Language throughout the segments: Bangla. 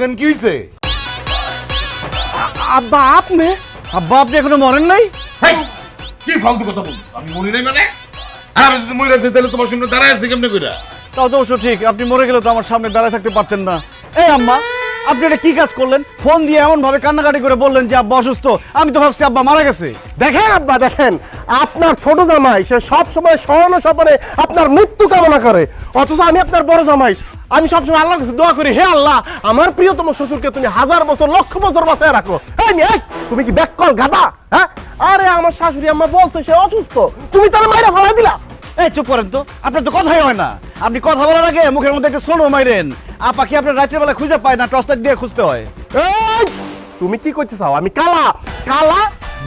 কেন? কি হইছে? আব্বা আপনি আব্বা আপনি এখনও মরেন নাই? কি ফালতু কথা বলছো আমি মরি নাই মানে? আর আমি যদি মরে যাই তাহলে তোমার সামনে দাঁড়ায় আছি কেমনে কইরা? তাও তো অবশ্য ঠিক। আপনি মরে গেলে তো আমার সামনে দাঁড়ায় থাকতে পারতেন না। এই আম্মা আপনি এটা কি কাজ করলেন? ফোন দিয়ে এমন ভাবে কান্নাকাটি করে বললেন যে আব্বা অসুস্থ। আমি তো ভাবছি আব্বা মারা গেছে। দেখেন আব্বা, দেখেন, আপনার ছোট জামাই, সে সব সময় স্মরণ স্বপনে আপনার মৃত্যু কামনা করে। অথচ আমি আপনার বড় জামাই। আমি সবসময় আল্লাহর কাছে দোয়া করি, হে আল্লাহ, আমার প্রিয়তম শ্বশুরকে তুমি হাজার বছর, লক্ষ বছর বাঁচায় রাখো। হ্যাঁ তুমি কি ব্যাককল গাদা হ্যাঁ? আরে, আমার শাশুড়ি আম্মা বলছে সে অসুস্থ। তুমি তার মাইরা ফেলা দিলা? এই চুপ করেন তো। আপনার তো কথাই হয় না। আপনি কথা বলার আগে মুখের মধ্যে একটা সোনো মাইরেন। আপা কি আপনার রাত্রে বেলা খুঁজে পায় না টর্চ লাইট দিয়ে খুঁজতে হয়? এই, তুমি কি করতে চাও আমি কালা। কালা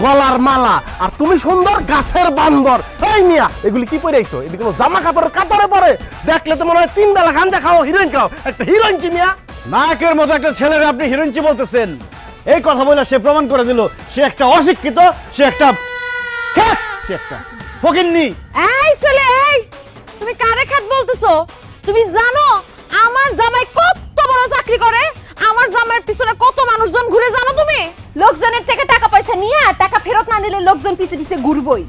গলার মালা। আর তুমি সুন্দর গাছের বান্দর। এই মিয়া এগুলি কি পরে আইছো? এদিকে কোনো জামা কাপড়ের কাপড়ে পরে। দেখলে তো মনে হয় তিন বেলা গাঞ্জা খাও হিরোইন খাও। একটা হিরোইন কি মিয়া? নায়কের মতো একটা ছেলের আপনি হিরোইনচি বলতেছেন? এই কথা বলে সে প্রমাণ করে দিল সে একটা অশিক্ষিত সে একটা খ্যাত, সে একটা। ফকিন্নি। কারে খাত তুমি জানো আমার জামাই কত বড় চাকরি করে? আমার জামাইয়ের পিছনে কত মানুষজন ঘুরে জানো তুমি? লোকজনের থেকে টাকা পয়সা নিয়ে আর টাকা ফেরত না দিলে লোকজন পিছে পিছে ঘুরবই।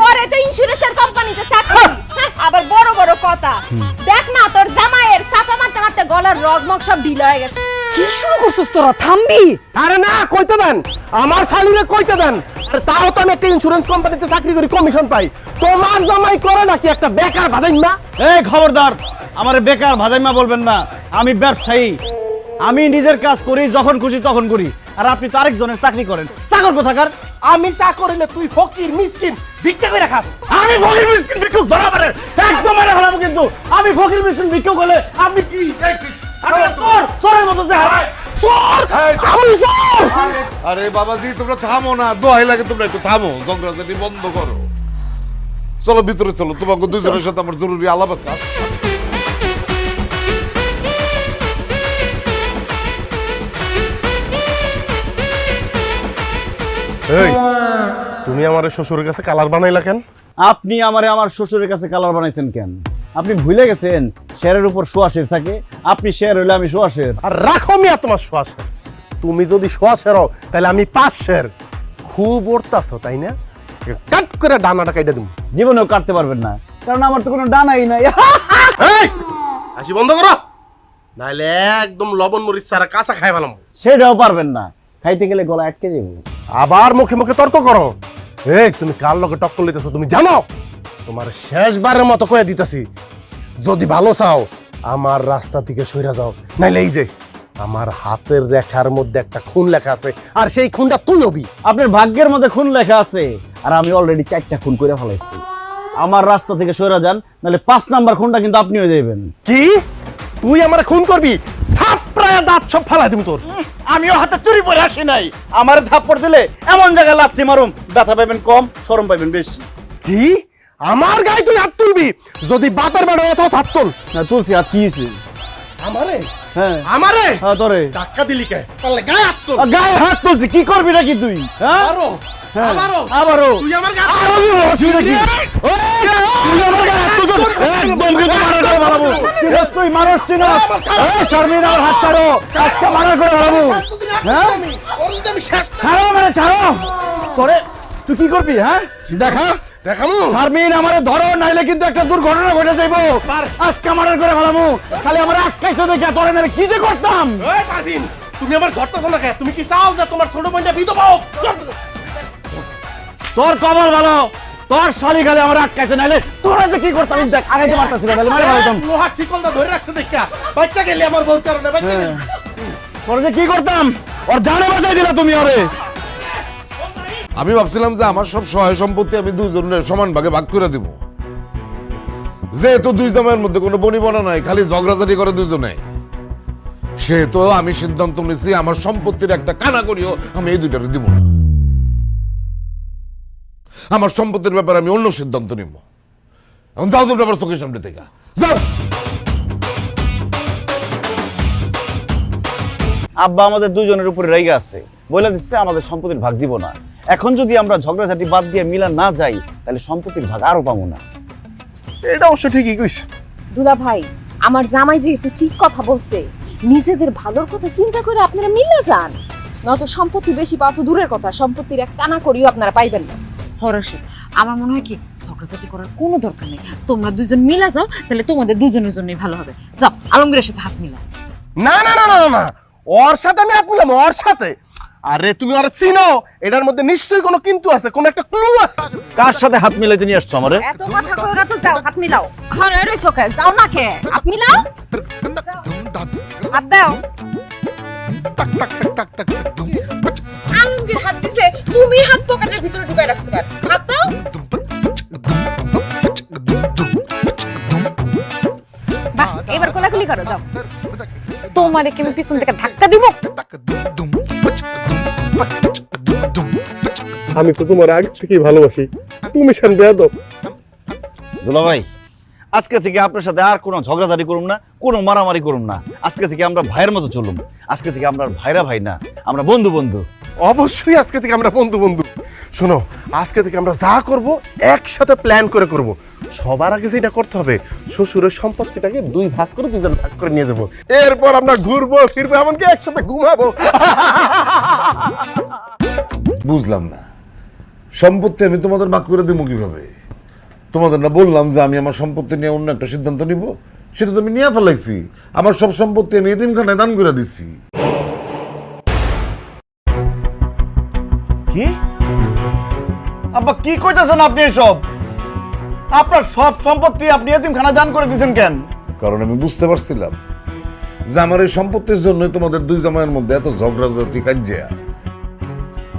করে তো ইন্স্যুরেন্সের কোম্পানিতে চাকরি। হ্যাঁ, আবার বড় বড় কথা। দেখ না তোর জামাইয়ের চাপা মারতে মারতে গলার রগমগ সব ঢিল হয়ে গেছে। কি শুরু করছিস তোরা? থামবি? আরে না কইতে দেন। আমার শালিরে কইতে দেন। আরে তাও তো আমি একটা ইন্স্যুরেন্স কোম্পানিতে চাকরি করি কমিশন পাই। তোমার জামাই করে নাকি একটা বেকার বাদাই না এই খবরদার আমার বেকার ভাজাইমা বলবেন না। আমি ব্যবসায়ী। আমি নিজের কাজ করি যখন খুশি তখন করি। আর আপনি তো আরেকজনের চাকরি করেন। চাকর কোথাকার? আমি চা করিলে তুই ফকির মিসকিন ভিক্ষা করে খাস। আমি ফকির মিসকিন ভিক্ষুক ধরা পারে একদম মেরে ফেলাবো কিন্তু। আমি ফকির মিসকিন ভিক্ষুক হলে আপনি কি? আমি চোরের মতো যে হারায় চোর আমি চোর আরে বাবাজি তোমরা থামো না দোহাই লাগে তোমরা একটু থামো ঝগড়াঝাটি বন্ধ করো। চলো ভিতরে চলো তোমাকে দুজনের সাথে আমার জরুরি আলাপ আছে তুমি আমার শ্বশুরের কাছে কালার বানাইলা কেন? আপনি আমারে আমার শ্বশুরের কাছে কালার বানাইছেন কেন? আপনি ভুলে গেছেন শেরের উপর সোয়াশের থাকে আপনি শের হইলে আমি সোয়াশের আর রাখো মিয়া তোমার শ্বাসের তুমি যদি শ্বাসের হও তাহলে আমি পাশের। খুব ওরতাছো তাই না? কাট করে ডানাটা কাইটা দিম। জীবনেও কাটতে পারবেন না। কারণ আমার তো কোনো ডানাই নাই। হাসি বন্ধ করো। নাইলে একদম লবণ মরিচ সারা কাঁচা খাই ভালো সেটাও পারবেন না। খাইতে গেলে গলা আটকে যাব আবার মুখে মুখে তর্ক করো। এই তুমি কার লগে টক্কর লইতেছো তুমি জানো? তোমার শেষবারের মতো কয়ে দিতেছি যদি ভালো চাও আমার রাস্তা থেকে সইরা যাও। নাইলে এই যে আমার হাতের রেখার মধ্যে একটা খুন লেখা আছে। আর সেই খুনটা তুই হবি। আপনার ভাগ্যের মধ্যে খুন লেখা আছে। আর আমি অলরেডি চারটা খুন করে ফেলাইছি। আমার রাস্তা থেকে সরে যান নাহলে পাঁচ নাম্বার খুনটা কিন্তু আপনি হয়ে যাবেন কি? তুই আমার খুন করবি? থাপড়ায় দাঁত সব ফালাই দিবি তোর। আমিও হাতে চুরি পরে আসি নাই। আমার থাপ্পড় দিলে এমন জায়গায় লাথি মারুম ব্যথা পাইবেন কম শরম পাইবেন বেশি। কি? আমার গায়ে তুই হাত তুলবি? যদি বাপের বেড়া হাত তুল। না তুলসি আর কি? আমারে? হ্যাঁ। আমারে? হ্যাঁ তোরে ধাক্কা দিলি কে? তাহলে গায়ে হাত তুল। গায়ে হাত তুলছি কি করবি নাকি তুই? হ্যাঁ? আরও। আবারও? আবারও। তুই আমার গায়ে আরও দিব, অসুবিধা কি? তুই আমার গায়ে হাত তুলছিস? একদম কিন্তু মারা করে ফেলাবো। চিনস তুই মানুষ চিনস? এই, শারমিন, আমার হাত ছাড়ো। আজকে মারা করে ফেলাবো। হ্যাঁ? ছাড়ো মানে ছাড়ো। তোরে, তুই কি করবি হ্যাঁ? দেখা। দেখামু? শারমিন আমারে ধরো নাইলে কিন্তু একটা দুর্ঘটনা ঘটে যাইবো। আজকে মারার করে ফেলামু। খালি আমার আটকাইছে দেখে তোরে নাইলে কি যে করতাম? এই পারভিন তুমি আমার ঘরটা শোনা কে? তুমি কি চাও যে তোমার ছোট বোনটা বিধবা হোক? তোর কবল ভালো তোর শালি খালি আমার আটকাইছে নাইলে তোরা যে কি করতাম? দেখ আগে যে মারতাছিল নাইলে মারে লোহার শিকলটা ধরে রাখছে দেখা। বাচ্চা গেলে আমার বউ কারণে বাচ্চা গেলে। তোর যে কি করতাম? ওর জানে বাঁচাই দিলা তুমি ওরে। আমি ভাবছিলাম যে আমার সব সহায় সম্পত্তি আমি দুইজনের সমান ভাগে ভাগ করে দিব। যেহেতু দুই জামাইয়ের মধ্যে কোনো বনিবনা নাই, খালি ঝগড়াঝাটি করে দুজনে। সেহেতু আমি সিদ্ধান্ত নিয়েছি, আমার সম্পত্তির একটা কানা করিও আমি এই দুইটারে দিব না। আমার সম্পত্তির ব্যাপারে আমি অন্য সিদ্ধান্ত নিব। এখন যাও তোমরা আমার চোখের সামনে থেকে। যাও! আব্বা আমাদের দুজনের উপরে রেগে আছে। বলে দিচ্ছে আমাদের সম্পত্তির ভাগ দিব না। এখন যদি আমরা ঝগড়াঝাটি বাদ দিয়ে মিলা না যাই তাহলে সম্পত্তির ভাগ আরও পাবো না এটা অবশ্য ঠিকই কইস দুলা ভাই আমার জামাই যেহেতু ঠিক কথা বলছে নিজেদের ভালোর কথা চিন্তা করে আপনারা মিলে যান নত সম্পত্তি বেশি পাওয়া তো দূরের কথা সম্পত্তির এক টানা করিও আপনারা পাইবেন না হরসে আমার মনে হয় কি ঝগড়াঝাটি করার কোনো দরকার নেই তোমরা দুজন মিলা যাও তাহলে তোমাদের দুজনের জন্যই ভালো হবে যাও আলমগীরের সাথে হাত মিলাও না না না না না, না ওর সাথে আমি হাত মিলাম ওর সাথে আরে তুমি আর চিনো, এটার মধ্যে নিশ্চয়ই কোনো কিন্তু আছে, কোনো একটা ক্লু আছে। কার সাথে হাত মিলাইতে নিয়ে আসছো আমারে? এত কথা কইরা তো যাও, হাত মিলাও। ঘরে রইছো কে? যাও না কে? হাত মিলাও। হাত দাও। আলমগীর হাত দিছে, তুমি হাত পকেটের ভিতরে ঢুকাই রাখছো কেন? হাত দাও। এবার কোলাকুলি করো, যাও। তোমারে কি আমি পিছন থেকে ধাক্কা দিব? আমি তো তোমার আগে থেকেই ভালোবাসি। তুমি শান বেয়াদব। দুলা ভাই আজকে থেকে আপনার সাথে আর কোনো ঝগড়াঝাড়ি করুম না কোনো মারামারি করুন না। আজকে থেকে আমরা ভাইয়ের মতো চলুম। আজকে থেকে আমরা ভাইরা ভাই না আমরা বন্ধু বন্ধু। অবশ্যই আজকে থেকে আমরা বন্ধু বন্ধু। শোনো আজকে থেকে আমরা যা করব একসাথে প্ল্যান করে করব। সবার আগে যেটা করতে হবে শ্বশুরের সম্পত্তিটাকে দুই ভাগ করে দুজন ভাগ করে নিয়ে যাব। এরপর আমরা ঘুরবো ফিরবো এমনকি একসাথে ঘুমাবো। বুঝলাম না। সম্পত্তি আমি তোমাদের ভাগ করে দেবো কীভাবে? তোমাদের না বললাম যে আমি আমার সম্পত্তি নিয়ে অন্য একটা সিদ্ধান্ত নিব। সেটা তো আমি নিয়ে ফেলাইছি। আমার সব সম্পত্তি আমি এতিমখানায় দান করে দিছি। কি? আব্বা কি কইতাছেন আপনি এসব? আপনার সব সম্পত্তি আপনি এতিমখানা দান করে দিয়েছেন কেন? কারণ আমি বুঝতে পারছিলাম যে আমার এই সম্পত্তির জন্য তোমাদের দুই জামাইয়ের মধ্যে এত ঝগড়াঝাটি কাজিয়া।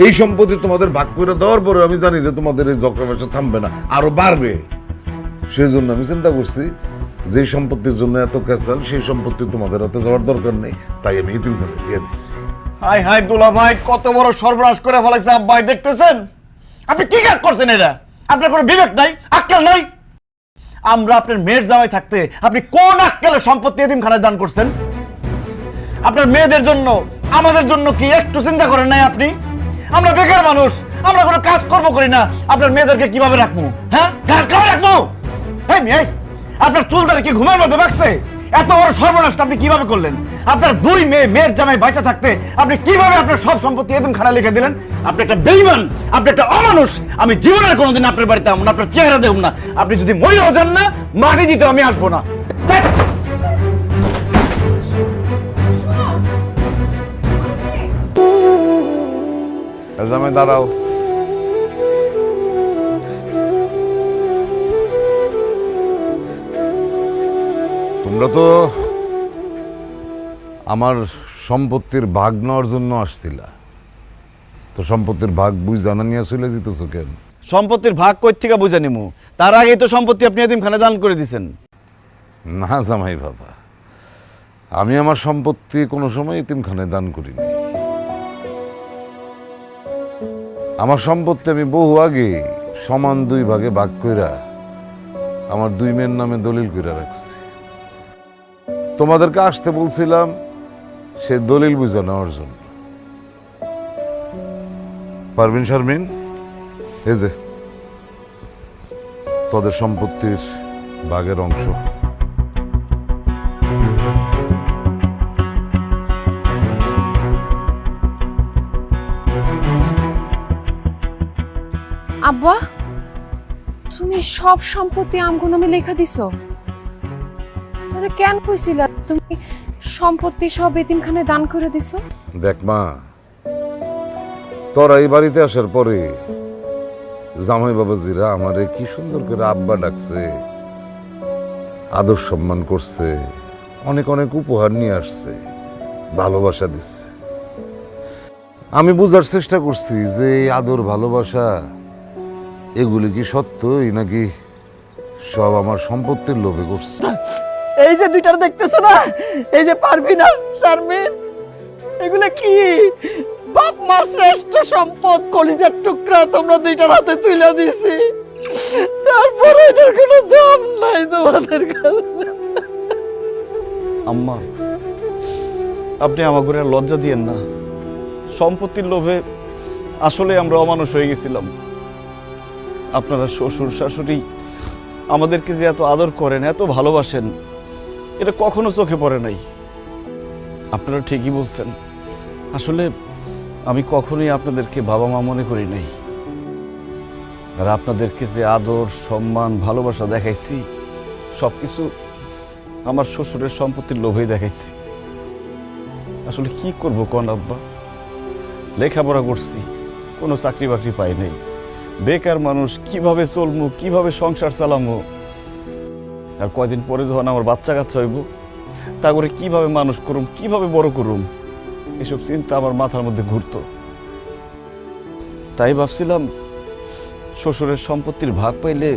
এই সম্পত্তি তোমাদের ভাগ করে দেওয়ার পরে আমি জানি যে তোমাদের এই ঝগড়া থামবে না আরও বাড়বে। সেই জন্য আমি চিন্তা করছি যে সম্পত্তির জন্য এত ক্যাচাল সেই সম্পত্তি তোমাদের হাতে যাওয়ার দরকার নেই তাই আমি ইতিমখানে দিয়ে দিচ্ছি। হাই হাই দুলা ভাই কত বড় সর্বনাশ করে ফেলাইছে আব্বাই দেখতেছেন? আপনি কি কাজ করছেন এটা? আপনার কোনো বিবেক নাই, আক্কেল নাই? আমরা আপনার মেয়ের জামাই থাকতে আপনি কোন আক্কেলে সম্পত্তি এতিমখানায় দান করছেন? আপনার মেয়েদের জন্য, আমাদের জন্য কি একটু চিন্তা করেন নাই আপনি? আমরা বেকার মানুষ, আমরা কোনো কাজ কর্ম করি না, আপনার মেয়েদেরকে কীভাবে রাখব? হ্যাঁ? ঘাস খাওয়া রাখব? এই মেয়ে, আপনার চুলদারে কি ঘুমের মধ্যে বাঁকছে এত বড় সর্বনাশটা আপনি কীভাবে করলেন? আপনার দুই মেয়ে, মেয়ের জামাই বাঁচা থাকতে আপনি কীভাবে আপনার সব সম্পত্তি এদিন খানা লিখে দিলেন? আপনি একটা বেইমান আপনি একটা অমানুষ, আমি জীবনের কোনোদিন আপনার বাড়িতে আমন আপনার চেহারা দেখুন না। আপনি যদি মরেও যান না, মাটি দিতে আমি আসব না। জামাই, দাঁড়াও। তোমরা তো আমার সম্পত্তির ভাগ নেওয়ার জন্য আসছিলা। তো সম্পত্তির ভাগ বুঝ জানা নিয়ে চলে যেতেছ কেন? সম্পত্তির ভাগ কই থেকে বুঝে নিমু? তার আগেই তো সম্পত্তি আপনি এতিমখানে দান করে দিয়েছেন না জামাই বাবা আমি আমার সম্পত্তি কোনো সময় ইতিমখানে দান করিনি। আমার সম্পত্তি আমি বহু আগে সমান দুই ভাগে ভাগ কইরা আমার দুই মেয়ের নামে দলিল কইরা রাখছি। তোমাদেরকে আসতে বলছিলাম, সে দলিল বুঝা নেওয়ার জন্য। পারভিন শারমিন, এই যে, তোদের সম্পত্তির ভাগের অংশ। আব্বা, তুমি সব সম্পত্তি আমগো নামে লেখা দিছো। তাহলে কেন কইছিল? তুমি সম্পত্তি সব এতিমখানে দান করে দিছো? দেখ মা, তোরা এই বাড়িতে আসার পরে জামাই বাবাজিরা আমারে কি সুন্দর করে আব্বা ডাকছে, আদর সম্মান করছে, অনেক অনেক উপহার নিয়ে আসছে, ভালোবাসা দিচ্ছে। আমি বুঝার চেষ্টা করছি যে আদর ভালোবাসা, এগুলি কি সত্যই নাকি সব আমার সম্পত্তির লোভে করছে? এই যে দুইটার দেখতেছো না? এই যে পারবি না শারমিন? এগুলা কি? বাপ মার শ্রেষ্ঠ সম্পদ, কলিজার টুকরা তোমরা দুইটার হাতে তুলে দিছি তারপরে এটার কোনো দাম নাই তোমাদের কাছে। আম্মা, আপনি আমাকে আর লজ্জা দিয়েন না। সম্পত্তির লোভে আসলে আমরা অমানুষ হয়ে গেছিলাম। আপনারা শ্বশুর শাশুড়ি আমাদেরকে যে এত আদর করেন, এত ভালোবাসেন এটা কখনো চোখে পড়ে নাই। আপনারা ঠিকই বলছেন। আসলে আমি কখনোই আপনাদেরকে বাবা মা মনে করি নাই। আর আপনাদেরকে যে আদর, সম্মান, ভালোবাসা দেখাইছি সব কিছু আমার শ্বশুরের সম্পত্তির লোভেই দেখাইছি। আসলে কি করব কন আব্বা? লেখাপড়া করছি, কোনো চাকরি বাকরি পাই নাই। বেকার মানুষ, কীভাবে চলমু, কীভাবে সংসার চালামু? আর কয়দিন পরে যখন আমার বাচ্চা কাচ্চা হইব, তা করে কীভাবে মানুষ করুম, কীভাবে বড় করুম, এসব চিন্তা আমার মাথার মধ্যে ঘুরতো। তাই ভাবছিলাম, শ্বশুরের সম্পত্তির ভাগ পাইলে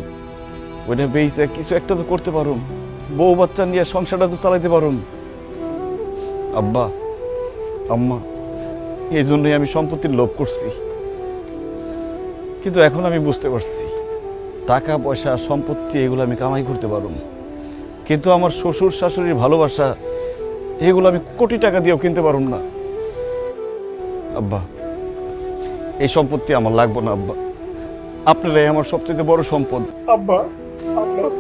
ওইটা বেইছে, কিছু একটা তো করতে পারুম। বউ বাচ্চা নিয়ে সংসারটা তো চালাইতে পারুম। আব্বা, আম্মা, এই জন্যই আমি সম্পত্তির লোভ করছি। কিন্তু এখন আমি বুঝতে পারছি। টাকা পয়সা সম্পত্তি এগুলো আমি কামাই করতে পারুম কিন্তু আমার শ্বশুর শাশুড়ির ভালোবাসা এগুলো আমি কোটি টাকা দিয়েও কিনতে পারুম না। আব্বা এই সম্পত্তি আমার লাগবে না আব্বা। আপনারাই আমার সবচেয়ে বড় সম্পদ। আব্বা আপনার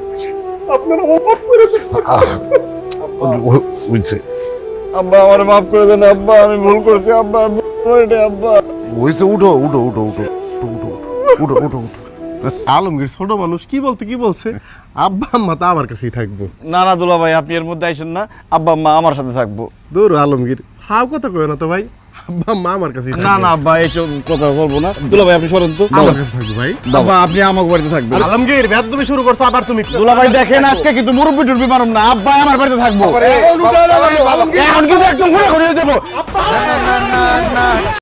আপনার আমার মাফ করে আব্বা আমার মাফ করে দেন আব্বা আমি ভুল করছি আব্বা আব্বা হয়েছে উঠো উঠো উঠো উঠো উঠো উঠো উঠো উঠো উঠো। আলমগীর ছোট মানুষ কি বলতে কি বলছে? আব্বা আম্মা তো আমার কাছেই থাকব। না না দুলা ভাই আপনি এর মধ্যে আইসেন না আব্বা আম্মা আমার সাথে থাকব। দূর আলমগীর। হাও কথা কয় না তো ভাই? আব্বা আম্মা আমার কাছেই না না আব্বা এইসব কথা বলব না। দুলা ভাই আপনি সরেন তো। আমার কাছে থাকবে ভাই। আব্বা আপনি আমাকে বাড়িতে থাকবেন। আলমগীর ব্যাদ তুমি শুরু করছ আবার তুমি দুলা ভাই দেখেন আজকে কিন্তু মুরব্বি টুরবি মারুম না। আব্বা আমার বাড়িতে থাকব। এখন কিন্তু একদম ঘুরে ঘুরে যাব।